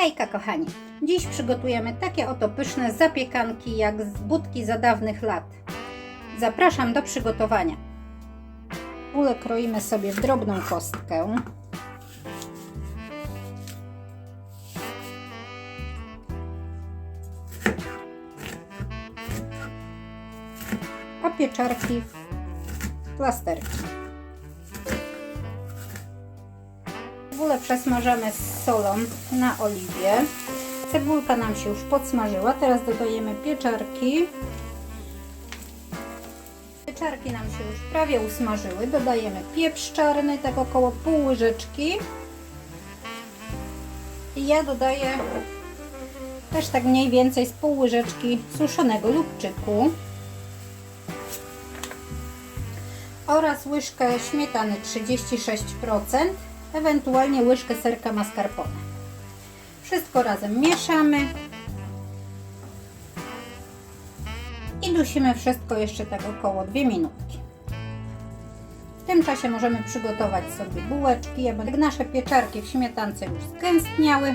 Hejka kochani! Dziś przygotujemy takie oto pyszne zapiekanki jak z budki za dawnych lat. Zapraszam do przygotowania. Ule kroimy sobie w drobną kostkę. A pieczarki w plasterki. Cebulę przesmażamy z solą na oliwie. Cebulka nam się już podsmażyła. Teraz dodajemy pieczarki. Pieczarki nam się już prawie usmażyły. Dodajemy pieprz czarny, tak około pół łyżeczki. I ja dodaję też tak mniej więcej z pół łyżeczki suszonego lubczyku. Oraz łyżkę śmietany 36%, ewentualnie łyżkę serka mascarpone. Wszystko razem mieszamy. I dusimy wszystko jeszcze tak około 2 minutki. W tym czasie możemy przygotować sobie bułeczki. Jak nasze pieczarki w śmietance już skęstniały,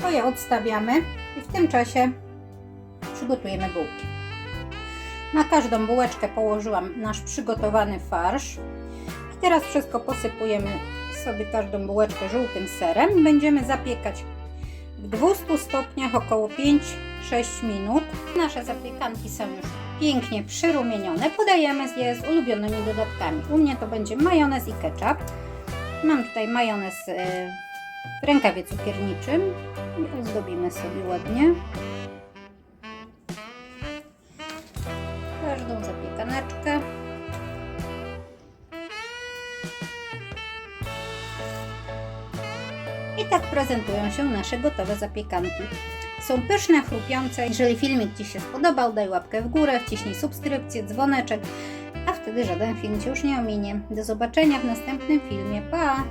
to je odstawiamy i w tym czasie przygotujemy bułki. Na każdą bułeczkę położyłam nasz przygotowany farsz. Teraz wszystko posypujemy sobie każdą bułeczkę żółtym serem. Będziemy zapiekać w 200 stopniach około 5-6 minut. Nasze zapiekanki są już pięknie przyrumienione. Podajemy je z ulubionymi dodatkami. U mnie to będzie majonez i ketchup. Mam tutaj majonez e, w rękawie cukierniczym i ozdobimy sobie ładnie. Każdą zapiekaneczkę. I tak prezentują się nasze gotowe zapiekanki. Są pyszne, chrupiące. Jeżeli filmik Ci się spodobał, daj łapkę w górę, wciśnij subskrypcję, dzwoneczek, a wtedy żaden film Cię już nie ominie. Do zobaczenia w następnym filmie. Pa!